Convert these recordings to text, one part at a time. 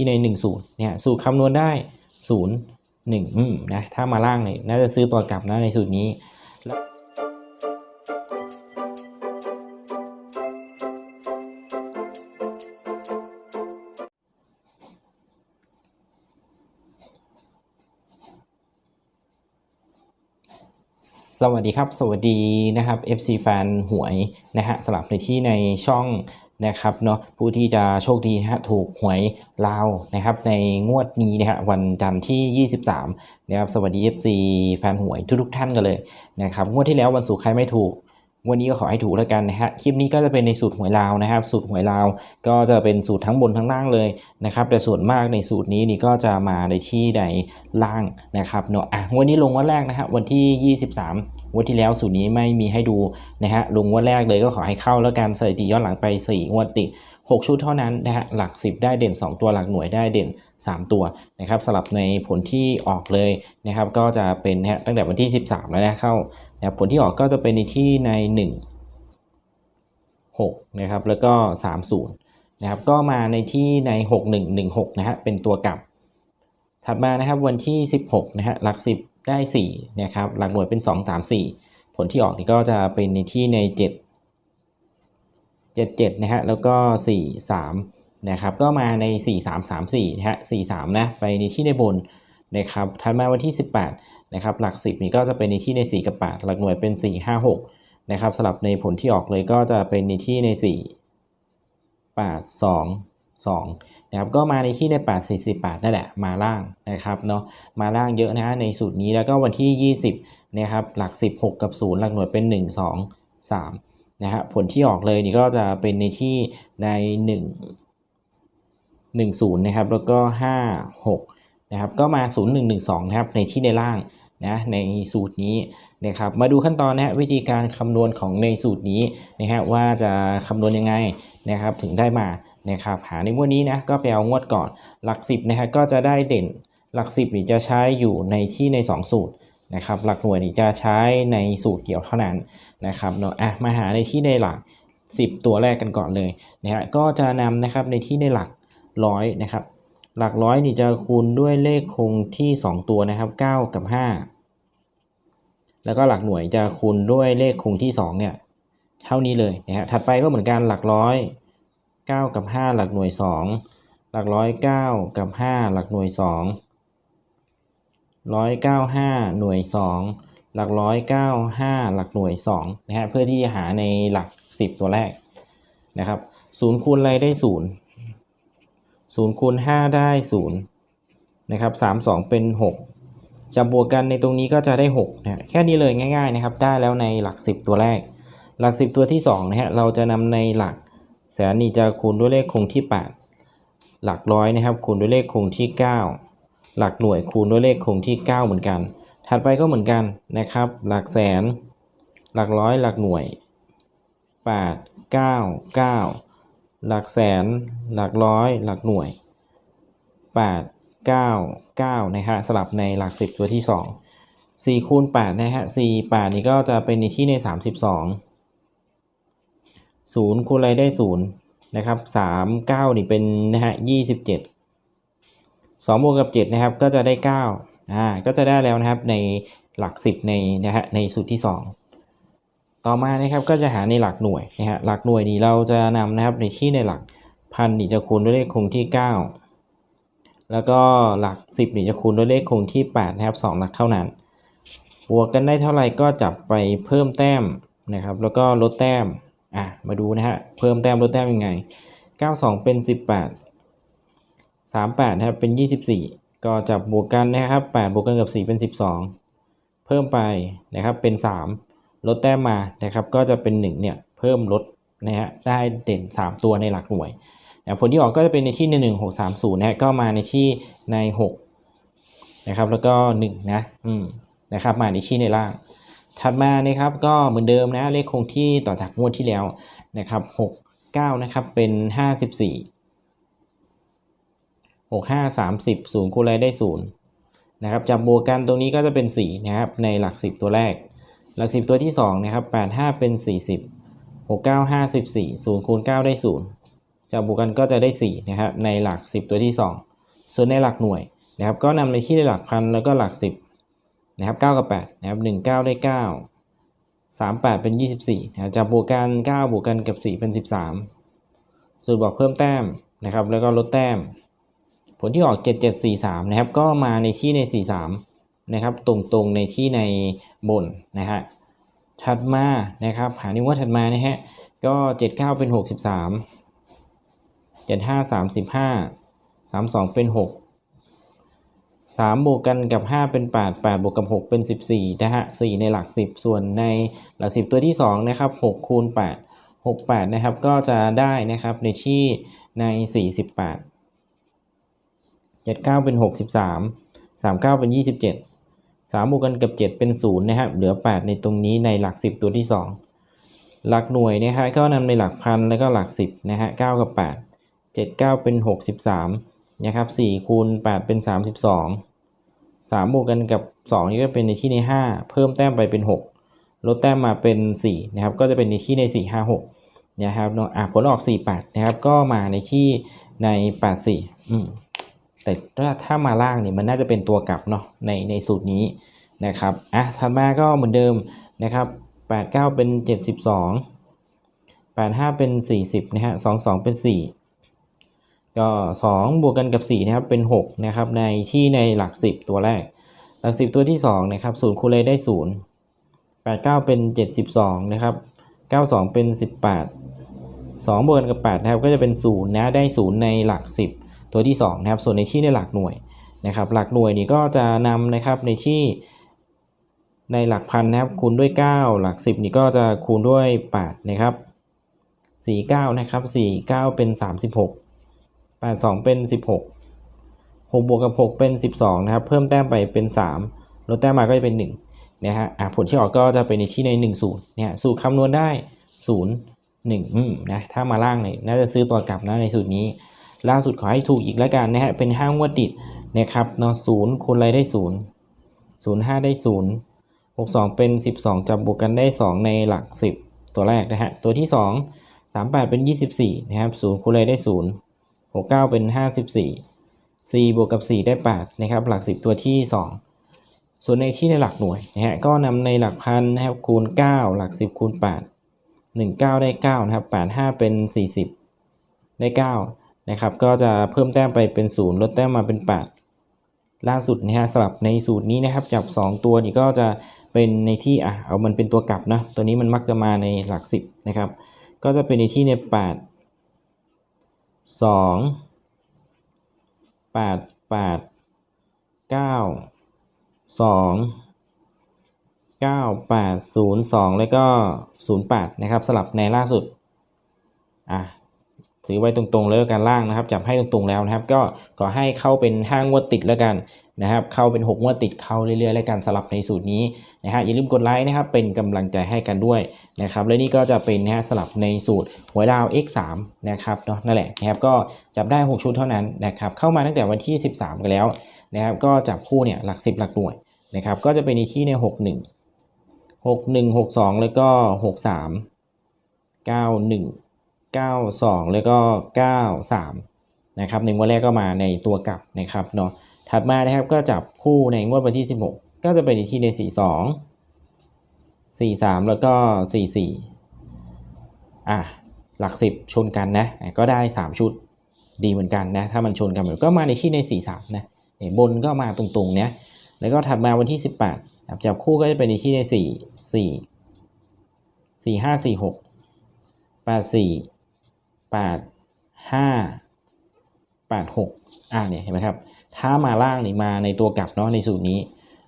ที่ใน1สูตรเนี่ยสูตรคำนวณได้ 0 1อืมนะถ้ามาล่างเนี่ยน่าจะซื้อตัวกลับนะในสูตรนี้ สวัสดีครับ สวัสดีนะครับ FC แฟนหวยนะฮะสลับในที่ในช่อง นะครับเนาะผู้ที่จะโชคดีนะฮะถูกหวยลาวนะครับ ในงวดนี้นะฮะวันจันทร์ที่ 23นะครับสวัสดี FC แฟนหวยทุกๆท่านกันเลยนะครับงวดที่แล้ววันศุกร์ใครไม่ถูก วันนี้ก็ขอให้ถูกแล้วกันนะฮะคลิปนี้ก็จะเป็นในสูตรหวยลาวนะครับ สูตรหวยลาวก็จะเป็นสูตรทั้งบนทั้งล่างเลยนะครับ แต่ส่วนมากในสูตรนี้นี่ก็จะมาในที่ในล่างนะครับเนาะอะวันนี้ลงวันแรกนะฮะวันที่ 23 วันที่แล้วสูตรนี้ไม่มีให้ดูนะฮะลงงวันแรกเลยก็ขอให้เข้าแล้วกันสถิติย้อนหลังไป4งวดติด6 ชุดเท่านั้นนะฮะหลัก 10 ได้เด่น 2 ตัวหลักหน่วยได้เด่น 3 ตัวนะครับสลับในผลที่ออกเลยนะครับก็จะเป็นนะฮะตั้งแต่วันที่ 13 แล้วนะเข้า นะครับผลที่ออกก็จะเป็นในที่ใน 1 6นะครับแล้วก็ 30นะครับก็มาในที่ใน 6116นะฮะเป็นตัวกลับ ถัดมานะครับวันที่ 16นะฮะหลัก 10 ได้4นะครับหลักหน่วยเป็น 2 3 4 ผลที่ออกนี่ก็จะเป็นในที่ใน 7 7 7นะฮะแล้วก็ 4 3นะครับก็มาใน 4 3 3 4นะฮะ4 3นะไปในที่ในบนนะครับถัดมาวันที่ 18 นะครับหลัก 10 นี่ก็จะเป็นในที่ใน 4 กับ 8 หลักหน่วยเป็น 4 5 6 นะครับสลับในผลที่ออกเลยก็จะเป็นในที่ใน 4 8 2 2 นะครับก็มาในที่ใน 8 48นั่นแหละมาล่างนะครับเนาะมาล่างเยอะนะฮะในสูตรนี้แล้วก็วันที่ 20นะครับหลัก10 6กับ 0 หลักหน่วยเป็น 1 2 3นะฮะผลที่ออกเลยนี่ก็จะเป็นในที่ใน 1 1 0นะครับแล้วก็ 5 6 นะครับก็มา 0 1 1 2นะครับในที่ในล่างนะในสูตรนี้นะครับมาดูขั้นตอนนะฮะวิธีการคำนวณของในสูตรนี้นะฮะว่าจะคำนวณยังไงนะครับถึงได้มานะครับหาในงวดนี้นะก็ไปเอางวดก่อนหลัก 10นะฮะก็จะได้เด่นหลัก 10นี่จะใช้อยู่ในที่ใน 2 สูตรนะครับหลักหน่วยนี่จะใช้ในสูตรเดี่ยวเท่านั้นนะครับเนาะอะมาหาในที่ในหลัก 10 ตัวแรกกันก่อนเลยนะฮะก็จะนำนะครับในที่ในหลักร้อยนะครับ หลักร้อยนี่จะคูณด้วยเลขคงที่ 2 ตัวนะครับ 9 กับ 5 แล้วก็หลักหน่วยจะคูณด้วยเลขคงที่2เนี่ยเท่านี้เลยนะฮะถัดไปก็เหมือนกันหลักร้อย 9 กับ 5 หลักหน่วย 2 หลักร้อย 9 กับ 5 หลักหน่วย2ร้อยเก้าห้าหน่วย 2 หลักร้อยเก้าห้าหลักหน่วย2นะฮะเพื่อที่จะหาในหลัก 10 ตัวแรกนะครับ0คูณอะไรได้0 0คูณ5ได้0นะครับ3 2 เป็น 6 จะบวกกันในตรงนี้ก็จะได้6นะแค่นี้เลยง่ายๆนะครับ ได้แล้วในหลัก 10 ตัวแรก หลัก 10 ตัวที่2นะฮะเราจะนำในหลักแสนนี่จะคูณด้วยเลขคงที่ 8 หลักร้อยนะครับ คูณด้วยเลขคงที่ 9 หลักหน่วยคูณด้วยเลขคงที่ 9 เหมือนกัน ถัดไปก็เหมือนกันนะครับ หลักแสน หลักร้อย หลักหน่วย 8 9 9 หลักแสน หลักร้อย หลักหน่วย 8 9 9นะฮะสลับในหลัก 10 ตัวที่ 2 4คูณ8นะฮะ4 8 นี่ก็จะเป็นในที่ใน 32ศูนย์คูณอะไรได้ศูนย์นะครับสามเก้านี่เป็นนะฮะยี่สิบเจ็ดสองบวกกับเจ็ดนะครับก็จะได้เก้าอ่าก็จะได้แล้วนะครับในหลักสิบในนะฮะในสูตรที่สอง ต่อมานะครับก็จะหาในหลักหน่วยนะฮะหลักหน่วยนี่เราจะนำนะครับในที่ในหลักพันนี่จะคูณด้วยเลขคงที่เก้าแล้วก็หลักสิบนี่จะคูณด้วยเลขคงที่แปดนะครับสองหลักเท่านั้นบวกกันได้เท่าไหร่ก็จับไปเพิ่มแต้มนะครับ แล้วก็ลดแต้มอะมาดูนะฮะเพิ่มแต้มลดแต้มยังไง 92 เป็น 18 38นะครับเป็น 24 ก็จับบวกกันนะครับ8บวกกันกับ 4 เป็น 12 เพิ่มไปนะครับเป็น 3 ลดแต้มมานะครับก็จะเป็น1เนี่ยเพิ่มลดนะฮะได้เด่น 3 ตัวในหลักหน่วยนะผลที่ออกก็จะเป็นในที่ใน1 6 3 0นะฮะก็มาในที่ใน6นะครับแล้วก็1นะอืมนะครับมาในที่ในล่าง ถัดมานะครับก็เหมือนเดิมนะเลขคงที่ต่อจากงวดที่แล้วนะครับ6 9นะครับเป็น54 6 5 30 0คูณอะไรได้0นะครับจับบวกกันตรงนี้ก็จะเป็น4นะครับในหลัก 10 ตัวแรก หลัก10ตัวที่2นะครับ8 5 เป็น 40 6 9 54 0คูณ9ได้ 0จับบวกกันก็จะได้4นะครับในหลัก 10 ตัวที่ส่วนในหลักหน่วยนะครับก็นำในที่ในหลักพันแล้วก็หลักสิบนะครับ9กับ8นะครับ1 9 ได้ 9 3 8 เป็น 24นะครับจะบวกกัน 9 บวกกันกับ 4 เป็น 13 สูตรบอกเพิ่มแต้มนะครับแล้วก็ลดแต้ม ผลที่ออก 7743นะครับก็มาในที่ใน 43 นะครับตรงๆในที่ในบนนะฮะถัดมานะครับหานิ้วว่าถัดมานะฮะก็ 79 เป็น 63 75 35 32 เป็น 6 3 บวกกันกับ 5 เป็น 8 8 บวกกับ 6 เป็น 14 นะฮะ 4 ในหลัก 10 ส่วนในหลัก 10 ตัวที่ 2 นะครับ 6 คูณ 8 6 8 นะครับ ก็จะได้นะครับในที่ใน 48 79 เป็น 63 39 เป็น 27 3บวกกันกับ 7 เป็น0นะครับเหลือ 8 ในตรงนี้ในหลัก 10 ตัวที่ 2 หลักหน่วยนะฮะก็นำในหลักพันแล้วก็หลัก 10นะฮะ9กับ 8 7 9 เป็น 63นะครับ4คูณ8 เป็น 32 3บวกกันกับ 2 นี่ก็เป็นในที่ใน 5 เพิ่มแต้มไปเป็น 6 ลดแต้มมาเป็น4นะครับก็จะเป็นในที่ใน 4 5 6นะครับเนาะอะผลออก 4 8นะครับก็มาในที่ใน 8 4อืม แต่ถ้าถ้ามาล่างเนี่ยมันน่าจะเป็นตัวกลับเนาะในในสูตรนี้นะครับอะถัดมาก็เหมือนเดิมนะครับ 8 9 เป็น 72 8 5 เป็น 40 นะฮะ 2 2 เป็น 4 ก็ 2 บวกกันกับ 4 นะครับ เป็น 6 นะครับ ในที่ในหลัก 10 ตัวแรก หลัก 10 ตัวที่ 2 นะครับ 0 คูณเลยได้ 0 8 9 เป็น 72 นะครับ 92 เป็น 18 2 บวกกันกับ 8 นะครับ ก็จะเป็น 0 นะ ได้ 0 ในหลัก 10 ตัวที่2นะครับส่วนในที่ในหลักหน่วยนะครับหลักหน่วยนี่ก็จะนำนะครับในที่ในหลักพันนะครับคูณด้วย 9 หลัก 10 นี่ก็จะคูณด้วย8นะครับ49นะครับ49 เป็น 36 82 เป็น 16 6บวกกับ 6 เป็น 12นะครับเพิ่มแต้มไปเป็น 3 ลดแต้มมาก็จะเป็น1นะฮะอะผลที่ออกก็จะเป็นในที่ใน 1 0เนี่ยสูตรคำนวณได้ 0 1อืมนะถ้ามาล่างเนี่ยน่าจะซื้อตัวกลับนะในสูตรนี้ ล่าสุดขอให้ถูกอีกแล้วกันนะฮะเป็นห้างวดติดนะครับเนาะศูนย์คูณอะไรได้ศูนย์ศูนย์ห้าได้ศูนย์หกสองเป็นสิบสองจับบวกกันได้สองในหลักสิบตัวแรกนะฮะตัวที่สองสามแปดเป็นยี่สิบสี่นะครับศูนย์คูณอะไรได้ศูนย์หกเก้าเป็นห้าสิบสี่สี่บวกกับสี่ได้แปดนะครับหลักสิบตัวที่สองส่วนในที่ในหลักหน่วยนะฮะก็นำในหลักพันนะครับคูณเก้าหลักสิบคูณแปดหนึ่งเก้าได้เก้านะครับแปดห้าเป็นสี่สิบได้เก้า นะครับ ก็จะเพิ่มแต้มไปเป็น 0 ลดแต้มมาเป็น 8 ล่าสุดนะฮะสลับในสูตรนี้นะครับ จับ 2 ตัวนี่ก็จะเป็นในที่อะเอามันเป็นตัวกลับนะตัวนี้มันมักจะมาในหลัก 10 นะครับ ก็จะเป็นในที่ใน 8 2 8 8 9 2 9 8 0 2 แล้วก็ 08 นะครับ สลับในล่าสุด อะ ถือไว้ตรงๆแล้วกันล่างนะครับ จับให้ตรงๆแล้วนะครับ ก็ขอให้เข้าเป็นห้างวดติดแล้วกันนะครับ เข้าเป็น6งวดติดเข้าเรื่อยๆ แล้วกันสลับในสูตรนี้นะฮะอย่าลืมกดไลค์นะครับ เป็นกำลังใจให้กันด้วยนะครับ และนี่ก็จะเป็นนะฮะสลับในสูตรหวยดาว x3 นะครับเนาะนั่นแหละนะครับก็จับได้ 6 ชุดเท่านั้นนะครับเข้ามาตั้งแต่วันที่ 13 กันแล้วนะครับ ก็จับคู่เนี่ยหลัก 10 หลักหน่วยนะครับ ก็จะเป็นในที่ใน 61 61 62 แล้วก็ 63 91 92 แล้วก็ 93 นะครับในงวดแรกก็มาในตัวกลับนะครับเนาะถัดมานะครับก็จับคู่ในงวดวันที่ 16 ก็จะเป็นที่ใน 42 43 แล้วก็ 44 อะหลัก 10 ชนกันนะ ก็ได้ 3 ชุดดีเหมือนกันนะ ถ้ามันชนกันก็มาในที่ใน 43 นะเนี่ยบนก็มาตรงๆเนี้ยแล้วก็ถัดมาวันที่ 18บจับคู่ก็จะเป็นในที่ใน 4 4 4 5 4 6 8 4 แปดห้าแปดหกอ่าเนี่ยเห็นไหมครับ ถ้ามาล่างนี่มาในตัวกลับเนาะในสูตรนี้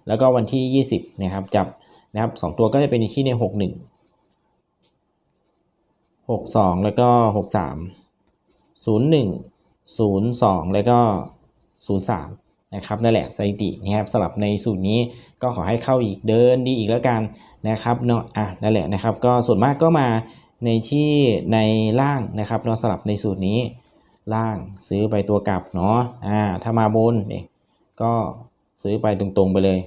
แล้วก็วันที่ยี่สิบนะครับจับนะครับสองตัวก็จะเป็นที่ในหกหนึ่งหกสองแล้วก็หกสามศูนย์หนึ่งศูนย์สองแล้วก็ศูนย์สามนะครับนั่นแหละสถิตินะครับสลับในสูตรนี้ก็ขอให้เข้าอีกเดินดีอีกแล้วกันนะครับเนาะอะนั่นแหละนะครับ ก็ส่วนมากก็มา ในที่ในล่างนะครับเราสลับในสูตรนี้ล่างซื้อไปตัวกลับเนาะอ่าถ้ามาบนเนี่ยก็ซื้อไปตรงๆไปเลย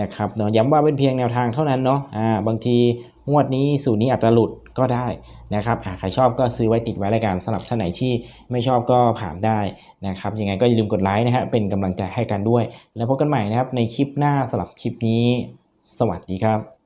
นะครับเนาะย้ำว่าเป็นเพียงแนวทางเท่านั้นเนาะอ่าบางทีงวดนี้สูตรนี้อาจจะหลุดก็ได้นะครับอะใครชอบก็ซื้อไว้ติดไว้รายการสำหรับท่านไหนที่ไม่ชอบก็ผ่านได้นะครับยังไงก็อย่าลืมกดไลค์นะฮะเป็นกำลังใจให้กันด้วย แล้วพบกันใหม่นะครับในคลิปหน้าสำหรับคลิปนี้ สวัสดีครับ